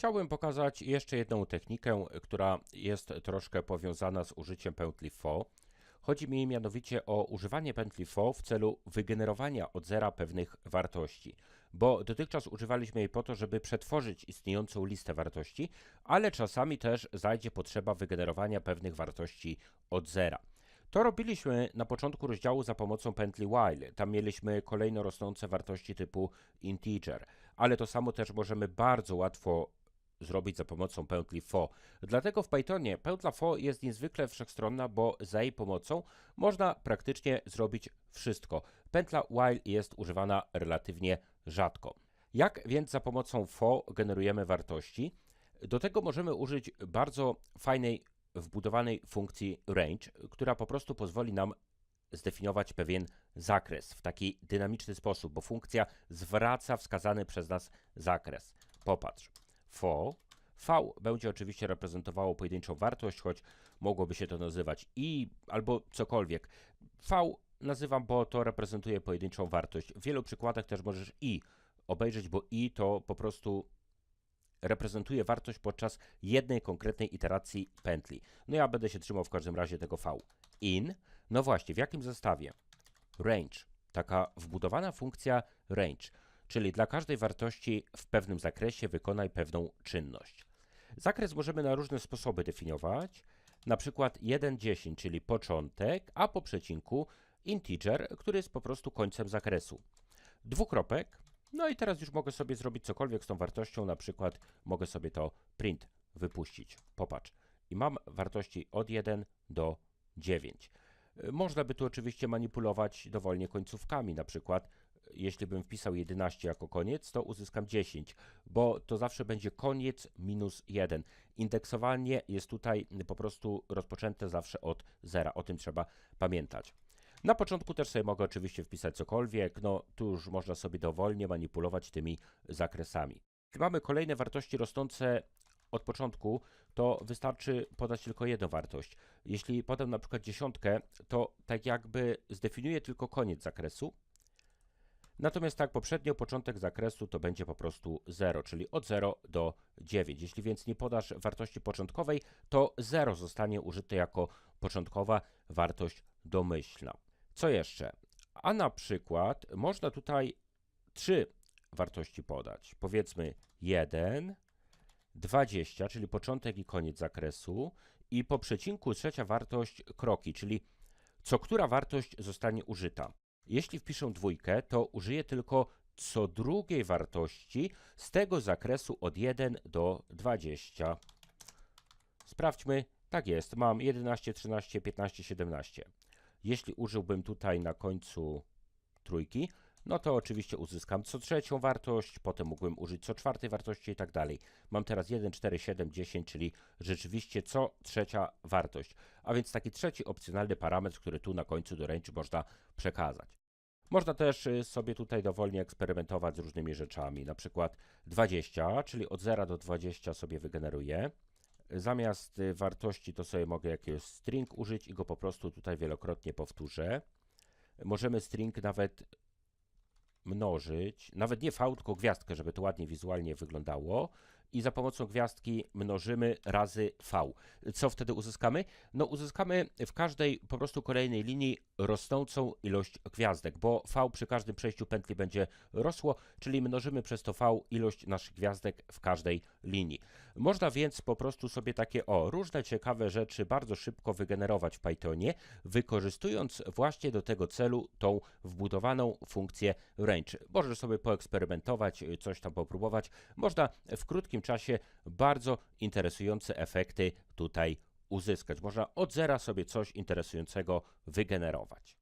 Chciałbym pokazać jeszcze jedną technikę, która jest troszkę powiązana z użyciem pętli FO. Chodzi mi mianowicie o używanie pętli FO w celu wygenerowania od zera pewnych wartości, bo dotychczas używaliśmy jej po to, żeby przetworzyć istniejącą listę wartości, ale czasami też zajdzie potrzeba wygenerowania pewnych wartości od zera. To robiliśmy na początku rozdziału za pomocą pętli while. Tam mieliśmy kolejno rosnące wartości typu integer, ale to samo też możemy bardzo łatwo zrobić za pomocą pętli for. Dlatego w Pythonie pętla for jest niezwykle wszechstronna, bo za jej pomocą można praktycznie zrobić wszystko. Pętla while jest używana relatywnie rzadko. Jak więc za pomocą for generujemy wartości? Do tego możemy użyć bardzo fajnej wbudowanej funkcji range, która po prostu pozwoli nam zdefiniować pewien zakres w taki dynamiczny sposób, bo funkcja zwraca wskazany przez nas zakres. Popatrz. For V będzie oczywiście reprezentowało pojedynczą wartość, choć mogłoby się to nazywać i albo cokolwiek. V nazywam, bo to reprezentuje pojedynczą wartość. W wielu przykładach też możesz i obejrzeć, bo i to po prostu reprezentuje wartość podczas jednej konkretnej iteracji pętli. No ja będę się trzymał w każdym razie tego V. In, no właśnie, w jakim zestawie? Range, taka wbudowana funkcja range, czyli dla każdej wartości w pewnym zakresie wykonaj pewną czynność. Zakres możemy na różne sposoby definiować, na przykład 1,10, czyli początek, a po przecinku integer, który jest po prostu końcem zakresu. Dwukropek, no i teraz już mogę sobie zrobić cokolwiek z tą wartością, na przykład mogę sobie to print wypuścić. Popatrz. I mam wartości od 1 do 9. Y, Można by tu oczywiście manipulować dowolnie końcówkami, na przykład jeśli bym wpisał 11 jako koniec, to uzyskam 10, bo to zawsze będzie koniec minus 1. Indeksowanie jest tutaj po prostu rozpoczęte zawsze od zera, o tym trzeba pamiętać. Na początku też sobie mogę oczywiście wpisać cokolwiek, no tu już można sobie dowolnie manipulować tymi zakresami. Jeśli mamy kolejne wartości rosnące od początku, to wystarczy podać tylko jedną wartość. Jeśli podam na przykład dziesiątkę, to tak jakby zdefiniuję tylko koniec zakresu, Natomiast tak poprzednio początek zakresu to będzie po prostu 0, czyli od 0 do 9. Jeśli więc nie podasz wartości początkowej, to 0 zostanie użyte jako początkowa wartość domyślna. Co jeszcze? A na przykład można tutaj trzy wartości podać. Powiedzmy 1, 20, czyli początek i koniec zakresu i po przecinku trzecia wartość kroki, czyli co która wartość zostanie użyta. Jeśli wpiszę dwójkę, to użyję tylko co drugiej wartości z tego zakresu od 1 do 20. Sprawdźmy. Tak jest, mam 11, 13, 15, 17. Jeśli użyłbym tutaj na końcu trójki, no to oczywiście uzyskam co trzecią wartość, potem mógłbym użyć co czwartej wartości i tak dalej. Mam teraz 1, 4, 7, 10, czyli rzeczywiście co trzecia wartość. A więc taki trzeci opcjonalny parametr, który tu na końcu do range można przekazać. Można też y, sobie tutaj dowolnie eksperymentować z różnymi rzeczami, na przykład 20, czyli od 0 do 20 sobie wygeneruję. Zamiast y, wartości to sobie mogę jakiegoś string użyć i go po prostu tutaj wielokrotnie powtórzę. Możemy string nawet mnożyć, nawet nie v, tylko gwiazdkę, żeby to ładnie wizualnie wyglądało. I za pomocą gwiazdki mnożymy razy v. Co wtedy uzyskamy? No uzyskamy w każdej po prostu kolejnej linii rosnącą ilość gwiazdek, bo v przy każdym przejściu pętli będzie rosło, czyli mnożymy przez to v ilość naszych gwiazdek w każdej linii. Można więc po prostu sobie takie o różne ciekawe rzeczy bardzo szybko wygenerować w Pythonie, wykorzystując właśnie do tego celu tą wbudowaną funkcję range. Możesz sobie poeksperymentować, coś tam popróbować. Można w krótkim czasie bardzo interesujące efekty tutaj uzyskać. Można od zera sobie coś interesującego wygenerować.